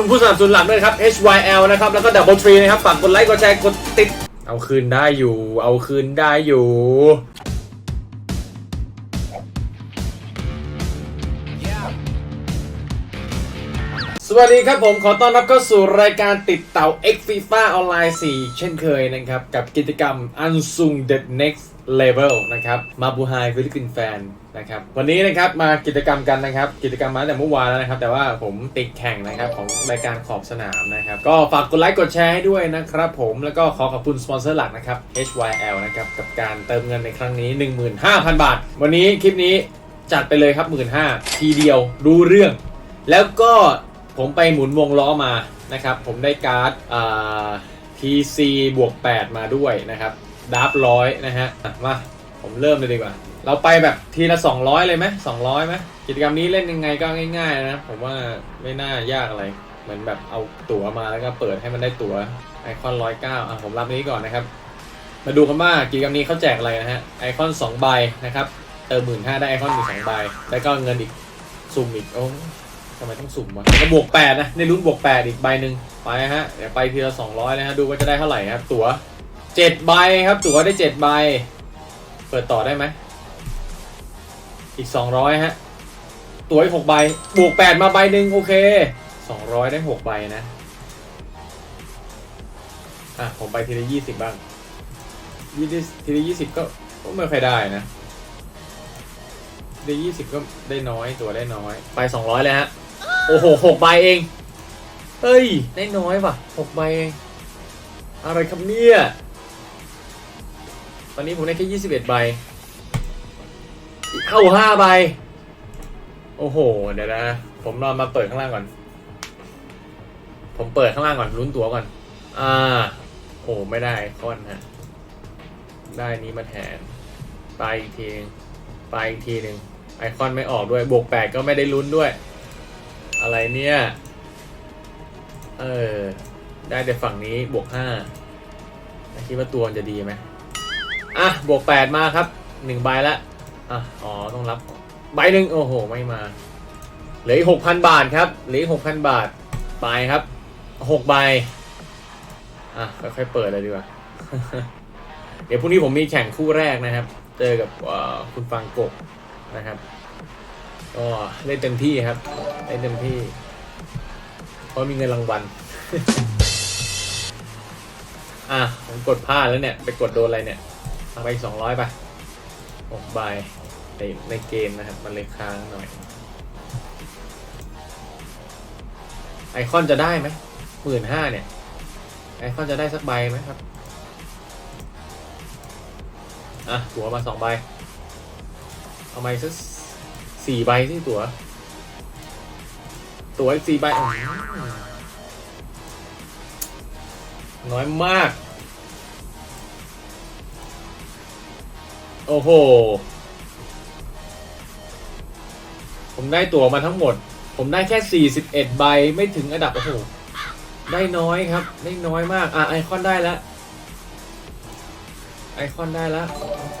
คุณผู้สนับสนุนหลักด้วยครับ HYL นะครับ แล้วก็ Double Tree นะครับ ฝากกดไลค์ กดแชร์ กดติด เอาคืนได้อยู่ เอาคืนได้อยู่ สวัสดีครับผมขอต้อนรับเข้าสู่รายการติดเต่า X FIFA ออนไลน์ 4 เช่นเคยนะครับ กับกิจกรรม Unsung The Next Level นะครับ มาบูไฮฟิลิปปินแฟน นะครับวันนี้นะครับมากิจกรรมกันนะครับ กิจกรรมมาตั้งแต่เมื่อวานแล้วนะครับ แต่ว่าผมติดแข่งนะครับของรายการขอบสนามนะครับ ก็ฝากกดไลค์กดแชร์ให้ด้วยนะครับผมแล้วก็ขอขอบคุณสปอนเซอร์หลักนะครับ HYL นะครับกับการเติมเงินในครั้งนี้ 15,000 บาท วันนี้คลิปนี้จัดไปเลยครับ 15,000ทีเดียวรู้เรื่อง แล้วก็ผมไปหมุนวงล้อมานะครับ ผมได้การ์ดอ่า TC บวก8มาด้วยนะครับดับร้อยนะฮะมาผมเริ่มเลยดีกว่า เราไปแบบทีละ200เลยไหม200ไหมกิจกรรมนี้เล่นยังไงก็ง่ายๆนะผมว่าไม่น่ายากอะไรเหมือนแบบเอาตั๋วมาแล้วก็เปิดให้มันได้ตั๋วไอคอน109อะผมรับนี้ก่อนนะครับ มาดูกันว่ากิจกรรมนี้เขาแจกอะไรนะฮะไอคอน2ใบนะครับเติมหมื่นห้าได้ไอคอนอีกสองใบแล้วก็เงินอีกสุ่มอีกโอ้ทำไมต้องสุ่มวะแล้วก็บวก8นะในรุ่นบวก8อีกใบหนึ่งไปฮะเดี๋ยวไปทีละ200นะฮะดูว่าจะได้เท่าไหร่ครับตั๋ว7ใบครับตั๋วได้7ใบ เปิดต่อได้ไหม อีก200ฮะ ตัวอีก6ใบ บวก8มาใบหนึ่งโอเค200ได้6ใบนะ อะ ผมไปทีละ20บ้างยี่สิบทีละ20ก็ก็ไม่ค่อยได้นะได้ยี่สิบก็ได้น้อยตัวได้น้อย ไปสองร้อยเลยฮะ โอ้โหหกใบเองเฮ้ย ได้น้อยว่ะหกใบเอง อะไรครับเนี่ย ตอนนี้ผมได้แค่ยี่สิบเอ็ดใบ เข้าห้าใบ โอ้โห เดี๋ยวนะ ผมนอมาเปิดข้างล่างก่อน ผมเปิดข้างล่างก่อนลุ้นตัวก่อน อ่า โอ้ไม่ได้คอนฮะ ได้นี้มาแทน ไปอีกทีนึงไปอีกทีหนึ่งไอคอนไม่ออกด้วย บวกแปดก็ไม่ได้ลุ้นด้วย อะไรเนี่ย เออ ได้แต่ฝั่งนี้บวกห้าคิดว่าตัวจะดีไหมอะ บวกแปดมาครับหนึ่งใบละ อะอ๋อต้องรับใบหนึ่งโอ้โห ไม่มา เหลืออีกหกพันบาทครับเหลือหกพันบาทไปครับหกใบอะค่อยๆเปิดเลยดีกว่า เดี๋ยวพรุ่งนี้ผมมีแข่งคู่แรกนะครับ เจอกับคุณฟังกบนะครับก็เล่นเต็มที่ครับเล่นเต็มที่ เพราะมีเงินรางวัลอะผมกดพลาดแล้วเนี่ย ไปกดโดนอะไรเนี่ยเอาไปสองร้อยไปะหกใบในในเกมนะครับ มันเลยค้างหน่อย ไอคอนจะได้ไหมหมื่นห้าเนี่ย ไอคอนจะได้สักใบไหมครับ อะ ตั๋วมาสองใบ เอามาอีกสักสี่ใบสิตั๋วตั๋วอีกสี่ใบ น้อยมาก โอ้โห ผมได้ตั๋วมาทั้งหมด ผมได้แค่ 41 ใบไม่ถึงอันดับโอ้โห ได้น้อยครับ ได้น้อยมาก อะ ไอคอนได้แล้ว ไอคอนได้แล้วโอเค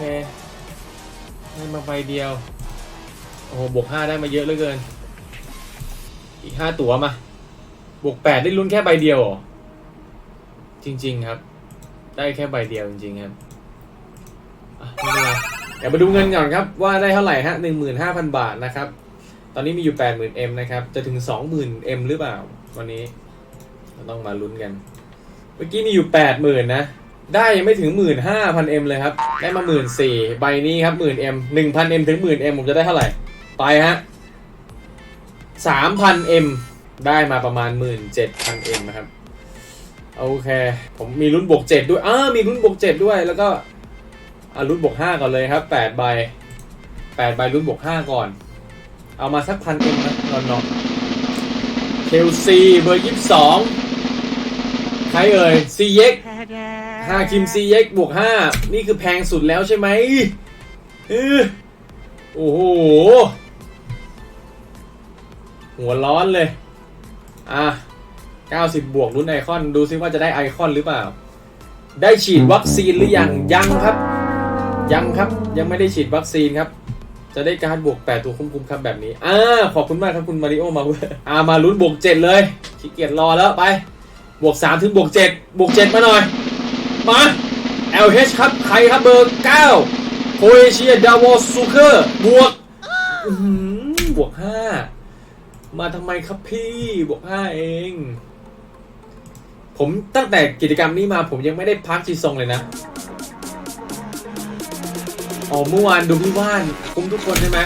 ได้มาใบเดียว โอ้โห บวกห้าได้มาเยอะเหลือเกิน อีกห้าตั๋วมา บวกแปดได้ลุ้นแค่ใบเดียวเหรอ จริง ๆ ครับ ได้แค่ใบเดียวจริง ๆ ครับไม่เป็นไร เดี๋ยวมาดูเงินก่อนครับว่าได้เท่าไหร่ฮะหนึ่งหมื่นห้าพันบาทนะครับ ตอนนี้มีอยู่แปดหมื่นเอ็มนะครับ จะถึงสองหมื่นเอ็มหรือเปล่า วันนี้เราต้องมาลุ้นกัน เมื่อกี้มีอยู่แปดหมื่นนะ ได้ยังไม่ถึงหมื่นห้าพันเอ็มเลยครับ ได้มาหมื่นสี่ใบนี้ครับหมื่นเอ็มหนึ่งพันเอ็มถึงหมื่นเอ็มผมจะได้เท่าไหร่ ไปฮะสามพันเอ็มได้มาประมาณหมื่นเจ็ดพันเอ็มนะครับโอเค ผมมีลุ้นบวกเจ็ดด้วย อ้ามีลุ้นบวกเจ็ดด้วย แล้วก็ อาลุ้นบวกห้าก่อนเลยครับแปดใบแปดใบลุ้นบวกห้าก่อน เอามาสักพันเอ็มนะนอนๆเคลซีเบอร์ยี่สิบสองใครเอ่ยซีเย็กห้าคิมซีเอ็กบวกห้านี่คือแพงสุดแล้วใช่ไหมเออโอ้โห หัวร้อนเลย อะ90 บวกรุ่นไอคอน ดูซิว่าจะได้ไอคอนหรือเปล่า ได้ฉีดวัคซีนหรือยัง ยังครับ ยังครับยังไม่ได้ฉีดวัคซีนครับ จะได้การบวก 8 ตัวคุ้มๆครับแบบนี้อ่าขอบคุณมากครับคุณมาริโอมาเวอร์อ่ามาลุ้นบวก 7 เลยขี้เกียจรอแล้วไป บวก 3 ถึงบวก 7 บวก 7 มาหน่อย มา LH ครับ ใครครับเบอร์ 9 โคเอเชียดาวอซูเคอร์บวกหือบวก 5 มาทำไมครับพี่บวก 5 เองผมตั้งแต่กิจกรรมนี้มาผมยังไม่ได้พักจีซองเลยนะ อ๋อเมื่อวานดูพี่ว่านคุ้มทุกคนใช่ไหม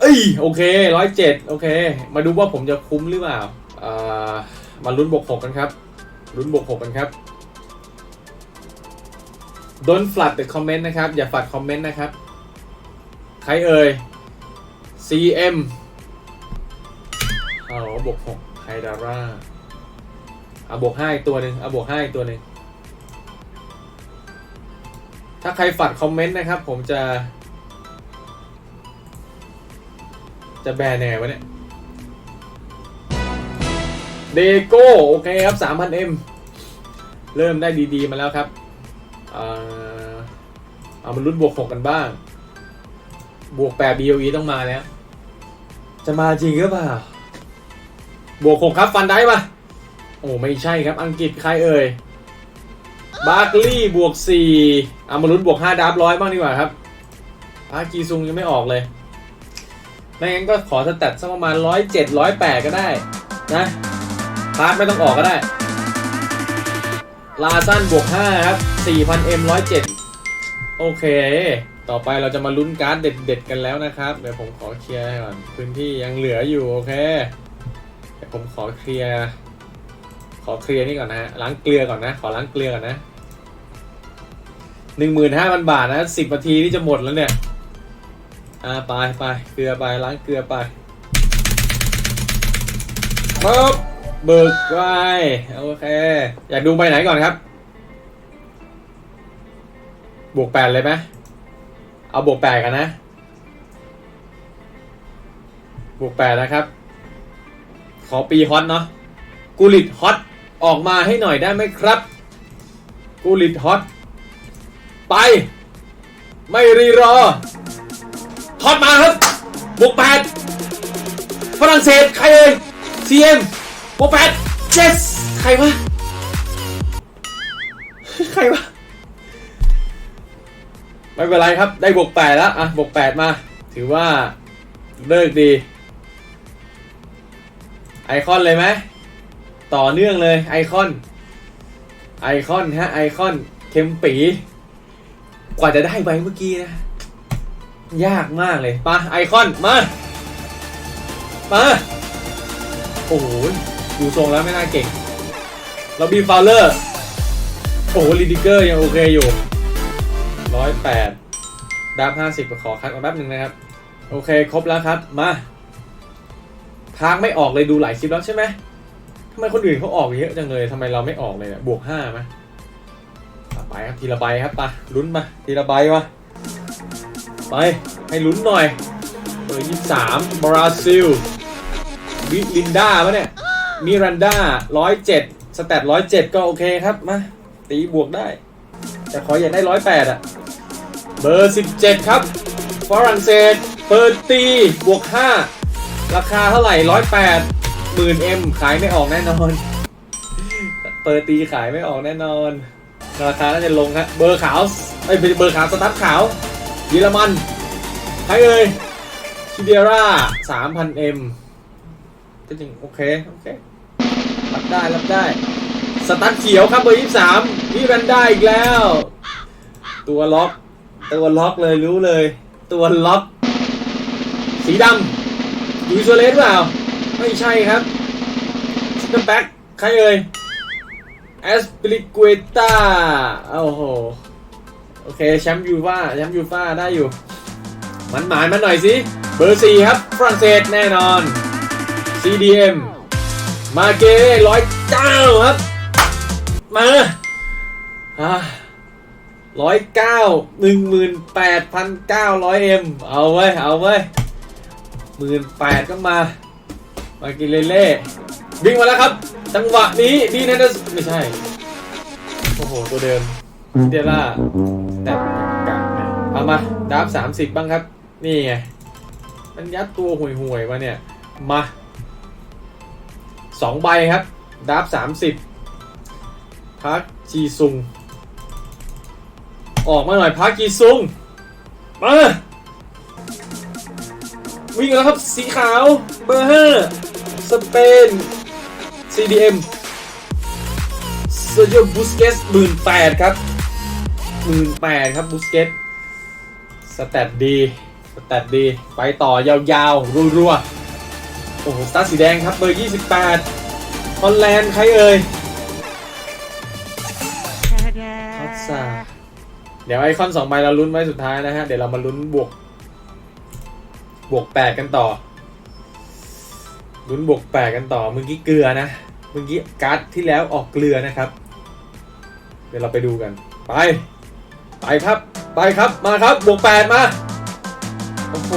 เอ้ยโอเคร้อยเจ็ดโอเค มาดูว่าผมจะคุ้มหรือเปล่าอ่อมาลุ้นบวกหกกันครับลุ้นบวกหกกันครับ Don't flood the comment นะครับ อย่าฝัดคอมเมนต์นะครับ ใครเอ่ย CM เอาบวกหกไฮดาร่าเอาบวกห้าอีกตัวหนึ่งเอาบวกห้าอีกตัวหนึ่ง ถ้าใครฝัดคอมเมนต์นะครับ ผมจะ จะแบนยังไงวะเนี่ยเดโก้โอเคครับ 3,000M เริ่มได้ดีๆมาแล้วครับเอ่อเอามาลุ้นบวก 6 กันบ้าง บวก 8 BOE ต้องมาแล้ว จะมาจริงหรือเปล่า บวก 6 ครับ ฟันได้ปะโอ้ ไม่ใช่ครับ อังกฤษใครเอ่ย บาร์กลีย์บวก4เอามาลุ้นบวก5ดับร้อยบ้างดีกว่าครับพากีซุงยังไม่ออกเลยไม่งั้นก็ขอสแตทสักประมาณ107 108ก็ได้นะพาร์ทไม่ต้องออกก็ได้ ลาสั้นบวก5ครับ 4,000M 107โอเค ต่อไปเราจะมาลุ้นการ์ดเด็ดๆกันแล้วนะครับ เดี๋ยวผมขอเคลียร์ก่อน พื้นที่ยังเหลืออยู่ โอเค เดี๋ยวผมขอเคลียร์ ขอเคลียร์นี่ก่อนนะฮะล้างเกลือก่อนนะ ขอล้างเกลือก่อนนะ หนึ่งหมื่นห้าพันบาทนะสิบนาทีนี่จะหมดแล้วเนี่ย อ่าไปไปเกลือไปล้างเกลือไปปึ๊บเบิกไว้โอเค อยากดูใบไหนก่อนครับ บวกแปดเลยไหมเอาบวกแปดกันนะ บวกแปดนะครับ ขอปีฮอตเนาะกูลิตฮอตออกมาให้หน่อยได้ไหมครับ กูลิตฮอต ไป ไม่รีรอทอดมาครับบวกแปดฝรั่งเศสใครเอ่ย CM บวกแปด yes ใครวะใครวะไม่เป็นไรครับ ได้บวกแปดแล้วอะบวกแปดมา ถือว่าเลิกดี ไอคอนเลยไหมต่อเนื่องเลยไอคอน ไอคอนฮะไอคอน เข็มปี กว่าจะได้ใบเมื่อกี้นะ ยากมากเลยปะไอคอนมา มา โอ้โหดูทรงแล้วไม่น่าเก่ง เราบีฟาวเลอร์ โอ้โหลิดิเกอร์ยังโอเคอยู่ร้อยแปดดับห้าสิบขอคัดมาแป๊บหนึ่งนะครับ โอเคครบแล้วครับ มาพากไม่ออกเลยดูหลายคลิปแล้วใช่ไหมทำไมคนอื่นเขาออกเยอะจังเลยทำไมเราไม่ออกเลยเนี่ยบวกห้าไหม ไปครับทีละใบครับปะลุ้นมาทีละใบวะไปให้ลุ้นหน่อยเบอร์ยี่สามบราซิลวิลินดาปะเนี่ยมิรันดาร้อยเจ็ดสแตทร้อยเจ็ดก็โอเคครับมาตีบวกได้ แต่ขออย่าได้ร้อยแปดอะเบอร์สิบเจ็ดครับฝรั่งเศสเปิดตีบวกห้าราคาเท่าไหร่ร้อยแปดหมื่นเอ็มขายไม่ออกแน่นอน เปิดตีขายไม่ออกแน่นอน ราคาน่าจะลงครับเบอร์ขาวไอ้เบอร์ขาวสตาร์ทขาวเยอรมันใครเอ่ยชิเดียร่าสามพันเอ็มก็จริงโอเค โอเครับได้รับได้ สตาร์ทเขียวครับเบอร์ยี่สามนี่แรนได้อีกแล้ว ตัวล็อกตัวล็อกเลยรู้เลย ตัวล็อก สีดำยูโซเลสเปล่า ไม่ใช่ครับสเตอร์แบ็กใครเอ่ย แอสปริก e ต้าโอ้โห โอเค แชมป์ยูฟ่าแชมป์ยูฟ่าได้อยู่ มันหมายมาหน่อยสิ เบอร์สี่ครับ ฝรั่งเศสแน่นอน CDM มาเก้ร้อยเก้าครับ มาร้อยเก้าหนึ่งหมื่นแปดพันเก้าร้อยเอ็มเอาไว้เอาไว้หมื่นแปดก็มา มากิเลเล่วิ่งมาแล้วครับ จังหวะนี้ดีนะไม่ใช่ โอ้โห ตัวเดิมเดล่าแต่กากนะเอามาดับสามสิบบ้างครับ นี่ไง มันยัดตัวห่วยๆมาเนี่ย มาสองใบครับดับสามสิบพักจีซุง ออกมาหน่อยพักจีซุง มา วิ่งแล้วครับสีขาวเบอร์ห้าสเปน CDM เซอร์ i ิโอบูสเกสหมื่นแปดครับหมื่นแปดครับบูสเกสสแตทดีสแตทดี ไปต่อยาวๆ รัวๆ โอ้โห สตาร์สีแดงครับ เบอร์ 28ฮอลแลนด์ใครเอ่ยพัสซาเดี๋ยวไอคอนสองใบเราลุ้นไว้สุดท้ายนะฮะ เดี๋ยวเรามาลุ้นบวก บวกแปดกันต่อ ลุ้นบวกแปดกันต่อเมื่อกี้เกลือนะเมื่อกี้การ์ดที่แล้วออกเกลือนะครับ เดี๋ยวเราไปดูกัน ไป ไปครับ ไปครับมาครับบวกแปดมาโอ้โห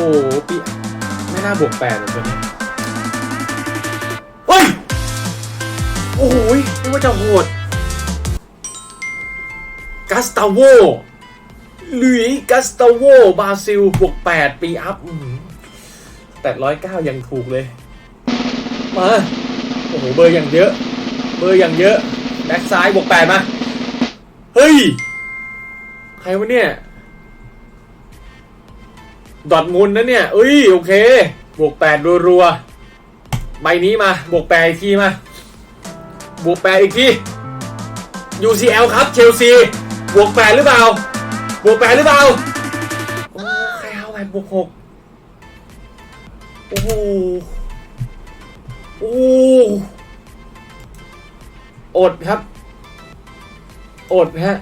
ปีไม่น่าบวกแปดเลยตัวนี้เฮ้ยโอ้โหนึกว่าจะโหดกัสตาโวหลุยกัสตาโวบราซิลบวกแปดปีอัพแต่ร้อยเก้ายังถูกเลย มา โอ้โห เบอร์อย่างเยอะ เบอร์อย่างเยอะ แบ็คซ้ายบวกแปดมา เฮ้ย ใครวะเนี่ย ดอทมุนนะเนี่ยเอ้ย โอเค บวกแปดรัวๆ ใบนี้มา บวกแปดอีกทีมา บวกแปดอีกที UCL ครับ เชลซี บวกแปดหรือเปล่า บวกแปดหรือเปล่า โอ้ใครเอาไปบวกหกโอ้โห โอ้อดครับ อดฮะ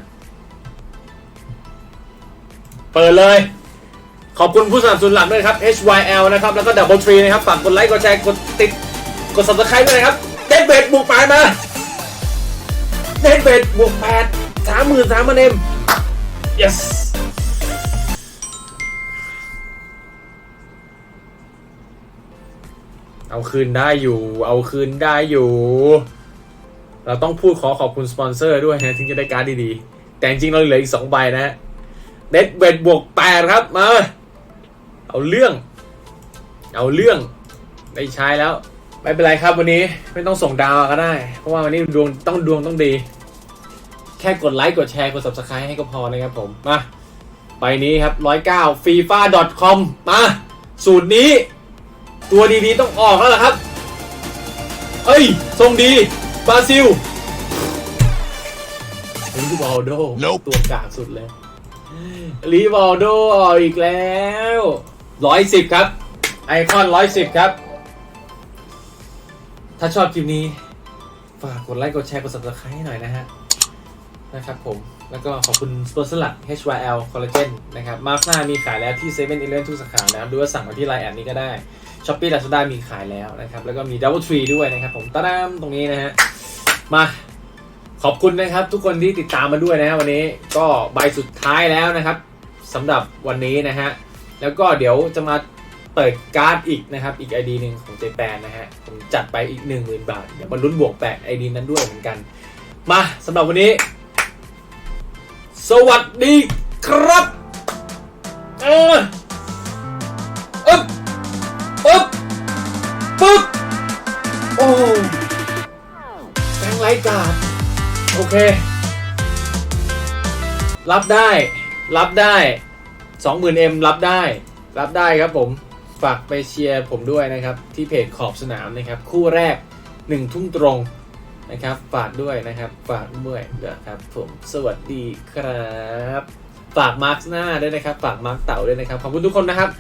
เปิดเลย ขอบคุณผู้สนับสนุนหลักด้วยครับ HYL นะครับ แล้วก็ Double Tree นะครับ ฝากกดไลค์ กดแชร์ กดติด กด subscribe ด้วยนะครับเด็ดเบ็ดบวกแปดมาเด็ดเบ็ดบวกแปดสามหมื่นสามพันเอ็ม yes เอาคืนได้อยู่ เอาคืนได้อยู่ เราต้องพูดขอขอบคุณสปอนเซอร์ด้วยนะถึงจะได้การ์ดดีๆ แต่จริงเราเหลืออีกสองใบนะฮะเด็ดเบ็ดบวกแปดครับมาเอาเรื่อง เอาเรื่องได้ใช้แล้ว ไม่เป็นไรครับวันนี้ไม่ต้องส่งดาวก็ได้ เพราะว่าวันนี้ดวงต้องดวงต้องดี แค่กดไลค์กดแชร์กด subscribe ให้ก็พอนะครับผมมาไปนี้ครับ 109 fifa com มา สูตรนี้ ตัวดีๆต้องออกแล้วล่ะครับ เอ้ย ทรงดีบราซิลลิวอลโด Nope ตัวกากสุดเลยลิวอลโดออกอีกแล้วร้อยสิบครับ ไอคอนร้อยสิบครับ ถ้าชอบคลิปนี้ ฝากกดไลค์ กดแชร์ กด subscribe ให้หน่อยนะฮะ นะครับผม แล้วก็ขอบคุณสปอนเซอร์หลัก HYL Collagen นะครับ มาร์คหน้ามีขายแล้วที่7 e เ e ่ e อทุกสาขานะครับหรือว่าสั่งมาที่ไลน์แอดนี้ก็ได้ช้อปปี้ลาซาด้ามีขายแล้วนะครับ แล้วก็มี Double Tree ด้วยนะครับผมตะดามตรงนี้นะฮะ มาขอบคุณนะครับ ทุกคนที่ติดตามมาด้วยนะฮะวันนี้ก็ใบสุดท้ายแล้วนะครับสำหรับวันนี้นะฮะ แล้วก็เดี๋ยวจะมาเปิดการ์ดอีกนะครับ อีก ID หนึ่งของเจแปนนะฮะ ผมจัดไปอีก 10,000 บาท เดี๋ยวมาลุ้นบวกแปด ID นั้นด้วยเหมือนกัน มาสำหรับวันนี้ สวัสดีครับเอออึ๊บอึ๊บปึ๊บโอ้แบงค์ไลท์การ์ดโอเค รับได้ รับได้ 20,000M รับได้ รับได้ครับผม ฝากไปเชียร์ผมด้วยนะครับ ที่เพจขอบสนามนะครับ คู่แรก1ทุ่มตรง นะครับ ฝากด้วยนะครับ ฝากด้วยนะครับผมสวัสดีครับ ฝากมาร์คหน้าด้วยนะครับ ฝากมาร์คเต่าด้วยนะครับ ขอบคุณทุกคนนะครับ